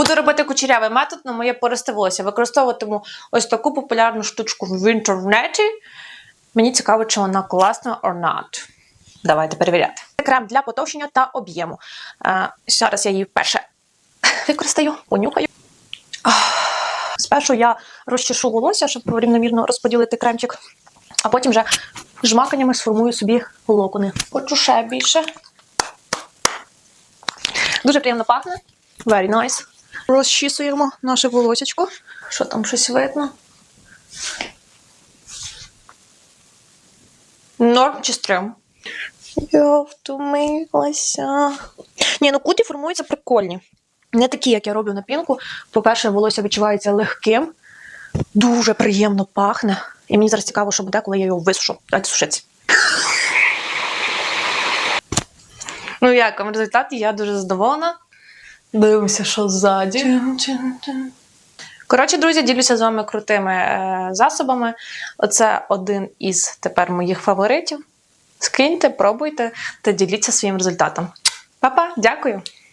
Буду робити кучерявий метод на моє пористе волосся. Використовуватиму ось таку популярну штучку в інтернеті. Мені цікаво, чи вона класна or not. Давайте перевіряти. Це крем для потовщення та об'єму. Е, зараз я її вперше використаю, понюхаю. Спершу я розчешу волосся, щоб рівномірно розподілити кремчик, а потім вже жмаканнями сформую собі локони. Хочу ще більше. Дуже приємно пахне. Very nice. Розчісуємо наше волосячко. Що там щось видно? Норм чи стрьом? Я втомилася. Ні, ну куті формуються прикольні. Не такі, як я роблю на пінку. По-перше, волосся відчувається легким, дуже приємно пахне. І мені зараз цікаво, що буде, коли я його висушу. Давайте сушитися. Ну, як в результаті я дуже задоволена. Дивимося, що ззаді. Коротше, друзі, ділюся з вами крутими е, засобами. Оце один із тепер моїх фаворитів. Скиньте, пробуйте та діліться своїм результатом. Па-па, дякую!